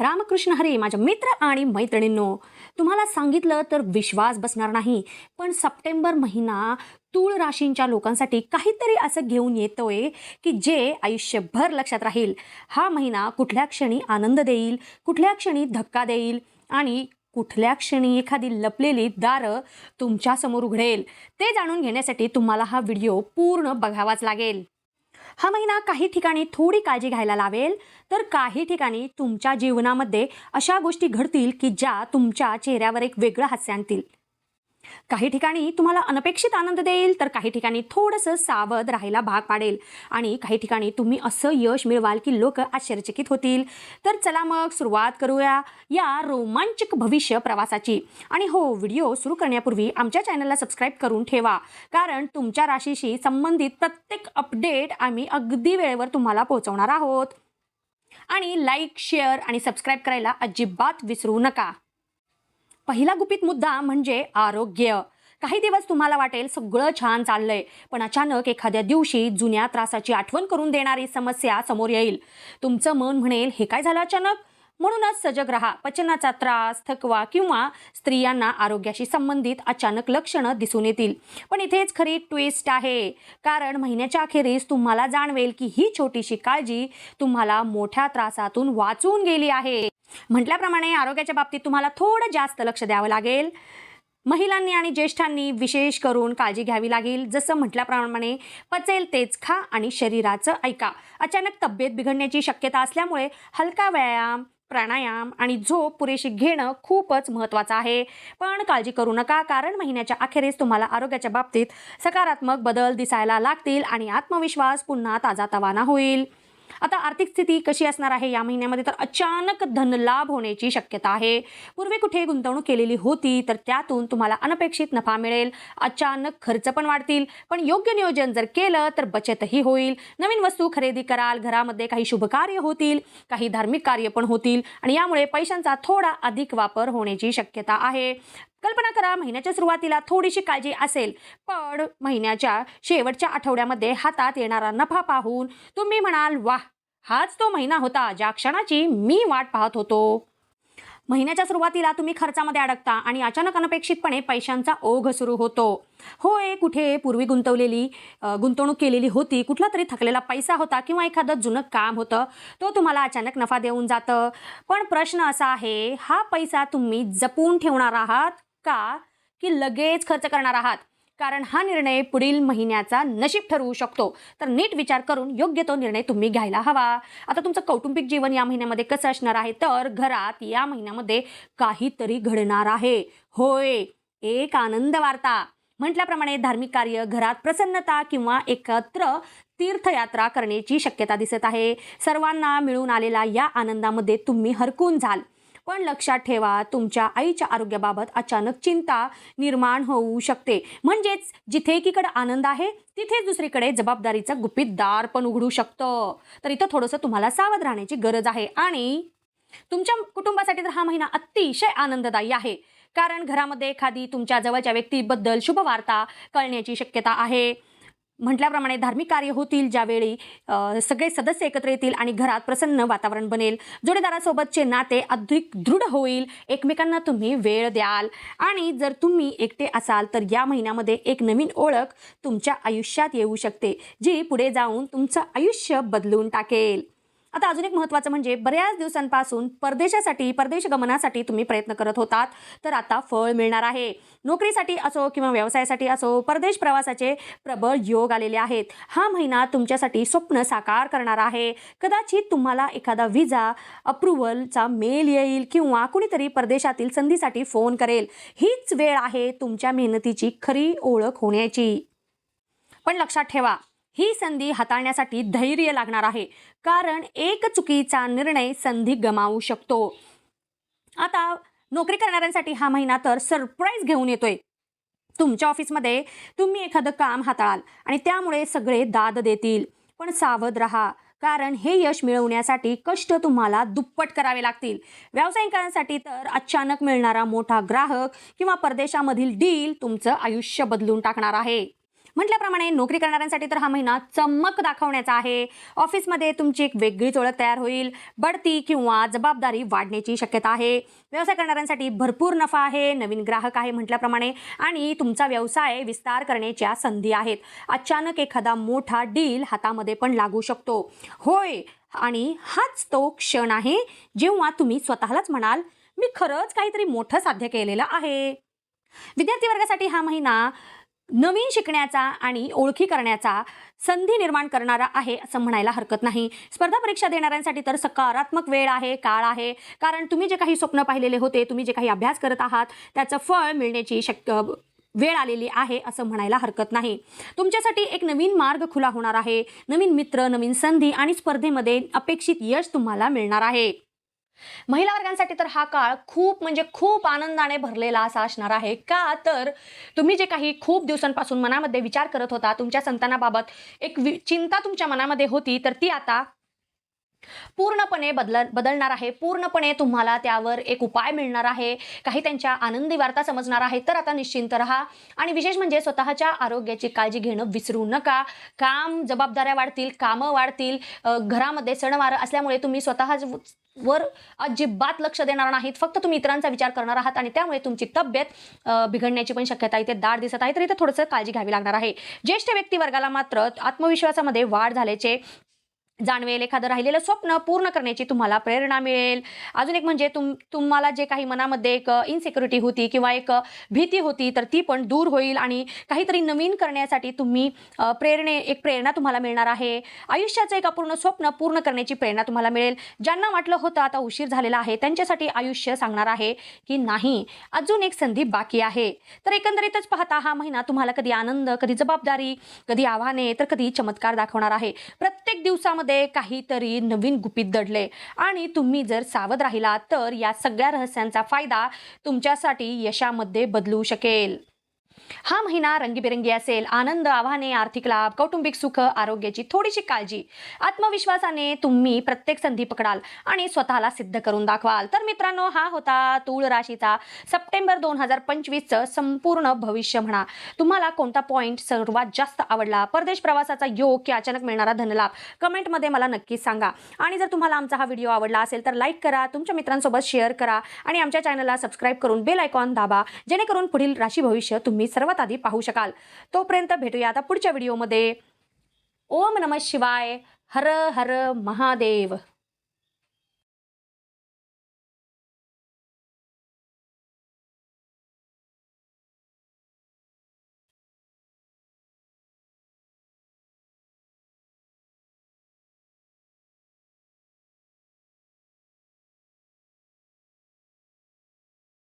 रामकृष्ण हरी माझ्या मित्र आणि मैत्रिणींनो तुम्हाला सांगितलं तर विश्वास बसणार नाही पण सप्टेंबर महिना तूळ राशींच्या लोकांसाठी काहीतरी असं घेऊन येतोय की जे आयुष्यभर लक्षात राहील. हा महिना कुठल्या क्षणी आनंद देईल कुठल्या क्षणी धक्का देईल आणि कुठल्या क्षणी एखादी लपलेली दारं तुमच्यासमोर उघडेल. ते जाणून घेण्यासाठी तुम्हाला हा व्हिडिओ पूर्ण बघावाच लागेल. हा महिना काही ठिकाणी थोडी काळजी घ्यायला लावेल. तर काही ठिकाणी तुमच्या जीवनामध्ये अशा गोष्टी घडतील की ज्या तुमच्या चेहऱ्यावर एक वेगळं हास्य आणतील. काही ठिकाणी तुम्हाला अनपेक्षित आनंद देईल तर काही ठिकाणी थोडंसं सावध राहायला भाग पाडेल. आणि काही ठिकाणी तुम्ही असं यश मिळवाल की लोक आश्चर्यचकित होतील. तर चला मग सुरुवात करूया या रोमांचक भविष्य प्रवासाची. आणि हो व्हिडिओ सुरू करण्यापूर्वी आमच्या चॅनलला सबस्क्राईब करून ठेवा. कारण तुमच्या राशीशी संबंधित प्रत्येक अपडेट आम्ही अगदी वेळेवर तुम्हाला पोहोचवणार आहोत. आणि लाईक शेअर आणि सबस्क्राईब करायला अजिबात विसरू नका. पहिला गुपित मुद्दा म्हणजे आरोग्य. काही दिवस तुम्हाला वाटेल सगळं छान चाललंय पण अचानक एखाद्या दिवशी जुन्या त्रासाची आठवण करून देणारी समस्या समोर येईल. तुमचं मन म्हणेल हे काय झालं अचानक? म्हणूनच सजग राहा. पचनाचा त्रास थकवा किंवा स्त्रियांना आरोग्याशी संबंधित अचानक लक्षणं दिसून येतील. पण इथेच खरी ट्विस्ट आहे. कारण महिन्याच्या अखेरीस तुम्हाला जाणवेल की ही छोटीशी काळजी तुम्हाला मोठ्या त्रासातून वाचून गेली आहे. म्हटल्याप्रमाणे आरोग्याच्या बाबतीत तुम्हाला थोडं जास्त लक्ष द्यावं लागेल. महिलांनी आणि ज्येष्ठांनी विशेष करून काळजी घ्यावी लागेल. जसं म्हटल्याप्रमाणे पचेल तेच खा आणि शरीराचं ऐका. अचानक तब्येत बिघडण्याची शक्यता असल्यामुळे हलका व्यायाम प्राणायाम आणि झोप पुरेशी घेणं खूपच महत्त्वाचं आहे. पण काळजी करू नका कारण महिन्याच्या अखेरीस तुम्हाला आरोग्याच्या बाबतीत सकारात्मक बदल दिसायला लागतील आणि आत्मविश्वास पुन्हा ताजातवाना होईल. आता आर्थिक स्थिती कशी असणार आहे? या महिन्यामध्ये तर अचानक धनलाभ होण्याची शक्यता आहे. पूर्वी कुठे गुंतवणूक केलेली होती तर त्यातून तुम्हाला अनपेक्षित नफा मिळेल. अचानक खर्च पण वाढतील. पण योग्य नियोजन जर केलं तर बचतही होईल. नवीन वस्तू खरेदी कराल घरामध्ये काही शुभकार्य होतील काही धार्मिक कार्य पण होतील. आणि यामुळे पैशांचा थोडा अधिक वापर होण्याची शक्यता आहे. कल्पना करा महिन्याच्या सुरुवातीला थोडीशी काळजी असेल पण महिन्याच्या शेवटच्या आठवड्यामध्ये हातात येणारा नफा पाहून तुम्ही म्हणाल वाह हाच तो महिना होता ज्या क्षणाची मी वाट पाहत होतो. महिन्याच्या सुरुवातीला तुम्ही खर्चामध्ये अडकता आणि अचानक अनपेक्षितपणे पैशांचा ओघ सुरू होतो. होय कुठे पूर्वी गुंतवलेली गुंतवणूक केलेली होती कुठला तरी थकलेला पैसा होता किंवा एखादं जुनं काम होतं तो तुम्हाला अचानक नफा देऊन जातं. पण प्रश्न असा आहे हा पैसा तुम्ही जपून ठेवणार आहात का की लगेच खर्च करणार आहात? कारण हा निर्णय पुढील महिन्याचा नशीब ठरवू शकतो. तर नीट विचार करून योग्य तो निर्णय तुम्ही घ्यायला हवा. आता तुमचं कौटुंबिक जीवन या महिन्यामध्ये कसं असणार आहे? तर घरात या महिन्यामध्ये काहीतरी घडणार आहे. होय एक आनंद वार्ता. म्हटल्याप्रमाणे धार्मिक कार्य घरात प्रसन्नता किंवा एकत्र तीर्थयात्रा करण्याची शक्यता दिसत आहे. सर्वांना मिळून आलेला या आनंदामध्ये तुम्ही हरकून जाल. पण लक्षात ठेवा तुमच्या आईच्या आरोग्याबाबत अचानक चिंता निर्माण होऊ शकते. म्हणजेच जिथे एकीकडे आनंद आहे तिथेच दुसरीकडे जबाबदारीचं गुपित दार पण उघडू शकतं. तर इथं थोडंसं तुम्हाला सावध राहण्याची गरज आहे. आणि तुमच्या कुटुंबासाठी तर हा महिना अतिशय आनंददायी आहे. कारण घरामध्ये एखादी तुमच्या जवळच्या व्यक्तीबद्दल शुभवार्ता कळण्याची शक्यता आहे. म्हटल्याप्रमाणे धार्मिक कार्य होतील ज्यावेळी सगळे सदस्य एकत्र येतील आणि घरात प्रसन्न वातावरण बनेल. जोडीदारासोबतचे नाते अधिक दृढ होईल. एकमेकांना तुम्ही वेळ द्याल. आणि जर तुम्ही एकटे असाल तर या महिन्यामध्ये एक नवीन ओळख तुमच्या आयुष्यात येऊ शकते जी पुढे जाऊन तुमचं आयुष्य बदलून टाकेल. आता अजून एक महत्त्वाचं म्हणजे बऱ्याच दिवसांपासून परदेशासाठी परदेश गमनासाठी तुम्ही प्रयत्न करत होतात. तर आता फळ मिळणार आहे. नोकरीसाठी असो किंवा व्यवसायासाठी असो परदेश प्रवासाचे प्रबळ योग आलेले आहेत. हा महिना तुमच्यासाठी स्वप्न साकार करणार आहे. कदाचित तुम्हाला एखादा विजा अप्रुव्हलचा मेल येईल किंवा कुणीतरी परदेशातील संधीसाठी फोन करेल. हीच वेळ आहे तुमच्या मेहनतीची खरी ओळख होण्याची. पण लक्षात ठेवा ही संधी हाताळण्यासाठी धैर्य लागणार आहे. कारण एक चुकीचा निर्णय संधी गमावू शकतो. आता नोकरी करणाऱ्यांसाठी हा महिना तर सरप्राईज घेऊन येतोय. तुमच्या ऑफिसमध्ये तुम्ही एखादं काम हाताळाल आणि त्यामुळे सगळे दाद देतील. पण सावध राहा. कारण हे यश मिळवण्यासाठी कष्ट तुम्हाला दुप्पट करावे लागतील. व्यावसायिकांसाठी तर अचानक मिळणारा मोठा ग्राहक किंवा परदेशामधील डील तुमचं आयुष्य बदलून टाकणार आहे. म्हटल्याप्रमाणे नोकरी करणाऱ्यांसाठी तर हा महिना चमक दाखवण्याचा आहे. ऑफिसमध्ये तुमची एक वेगळीच ओळख तयार होईल. बढती किंवा जबाबदारी वाढण्याची शक्यता आहे. व्यवसाय करणाऱ्यांसाठी भरपूर नफा आहे नवीन ग्राहक आहे म्हटल्याप्रमाणे आणि तुमचा व्यवसाय विस्तार करण्याच्या संधी आहेत. अचानक एखादा मोठा डील हातामध्ये पण लागू शकतो. होय आणि हाच तो क्षण आहे जेव्हा तुम्ही स्वतःलाच म्हणाल मी खरंच काहीतरी मोठं साध्य केलेलं आहे. विद्यार्थी वर्गासाठी हा महिना नवीन शिकण्याचा आणि ओळखी करण्याचा संधी निर्माण करणारा आहे असं म्हणायला हरकत नाही. स्पर्धा परीक्षा देणाऱ्यांसाठी तर सकारात्मक वेळ आहे काळ आहे. कारण तुम्ही जे काही स्वप्न पाहिलेले होते तुम्ही जे काही अभ्यास करत आहात त्याचं फळ मिळण्याची शक्य वेळ आलेली आहे असं म्हणायला हरकत नाही. तुमच्यासाठी एक नवीन मार्ग खुला होणार आहे. नवीन मित्र नवीन संधी आणि स्पर्धेमध्ये अपेक्षित यश तुम्हाला मिळणार आहे. महिला वर्गांसाठी तर हा काळ खूप म्हणजे खूप आनंदाने भरलेला असा असणार आहे. का तर तुम्ही जे काही खूप दिवसांपासून मनामध्ये विचार करत होता तुमच्या संतानाबाबत एक वि चिंता तुमच्या मनामध्ये होती तर ती आता पूर्णपणे बदल बदलणार आहे. पूर्णपणे तुम्हाला त्यावर एक उपाय मिळणार आहे. काही त्यांच्या आनंदी वार्ता समजणार आहे. तर आता निश्चिंत राहा आणि विशेष म्हणजे स्वतःच्या आरोग्याची काळजी घेणं विसरू नका. काम जबाबदाऱ्या वाढतील कामं वाढतील. घरामध्ये सणवार असल्यामुळे तुम्ही स्वतः वर अजिबात लक्ष देणार नाहीत. फक्त तुम्ही इतरांचा विचार करणार आहात आणि त्यामुळे तुमची तब्येत बिघडण्याची पण शक्यता इथे दाट दिसत आहे. तर इथे थोडंसं काळजी घ्यावी लागणार आहे. ज्येष्ठ व्यक्ती वर्गाला मात्र आत्मविश्वासामध्ये वाढ झाल्याचे जाणवेल एखादं राहिलेलं स्वप्न पूर्ण करण्याची तुम्हाला प्रेरणा मिळेल. अजून एक म्हणजे तुम तुम्हाला जे काही मनामध्ये एक इनसिक्युरिटी होती किंवा एक भीती होती तर ती पण दूर होईल आणि काहीतरी नवीन करण्यासाठी तुम्ही प्रेरणे एक प्रेरणा तुम्हाला मिळणार आहे. आयुष्याचं एक अपूर्ण स्वप्न पूर्ण करण्याची प्रेरणा तुम्हाला मिळेल. ज्यांना वाटलं होतं आता उशीर झालेला आहे त्यांच्यासाठी आयुष्य सांगणार आहे की नाही अजून एक संधी बाकी आहे. तर एकंदरीतच पाहता हा महिना तुम्हाला कधी आनंद कधी जबाबदारी कधी आव्हाने तर कधी चमत्कार दाखवणार आहे. प्रत्येक दिवसामध्ये काहीतरी नवीन गुपित दडले. आणि तुम्ही जर सावध राहिला तर या सगळ्या रहस्यांचा फायदा तुमच्यासाठी यशामध्ये बदलू शकेल. हा महिना रंगीबेरंगी असेल. आनंद आव्हाने आर्थिक लाभ कौटुंबिक सुख आरोग्याची थोडीशी काळजी. आत्मविश्वासाने तुम्ही प्रत्येक संधी पकडाल आणि स्वतःला सिद्ध करून दाखवाल. तर मित्रांनो हा होता तूळ राशीचा सप्टेंबर दोन हजार पंचवीसचं संपूर्ण भविष्य म्हणा. तुम्हाला कोणता पॉईंट सर्वात जास्त आवडला? परदेश प्रवासाचा योग की अचानक मिळणारा धनलाभ? कमेंटमध्ये मला नक्कीच सांगा. आणि जर तुम्हाला आमचा हा व्हिडिओ आवडला असेल तर लाईक करा तुमच्या मित्रांसोबत शेअर करा आणि आमच्या चॅनलला सबस्क्राईब करून बेल आयकॉन दाबा. जेणेकरून पुढील राशी भविष्य तुम्ही सर्वात आधी पाहू शकाल. तोपर्यंत भेटूया आता पुढच्या व्हिडिओमध्ये. ओम नमः शिवाय. हर हर महादेव.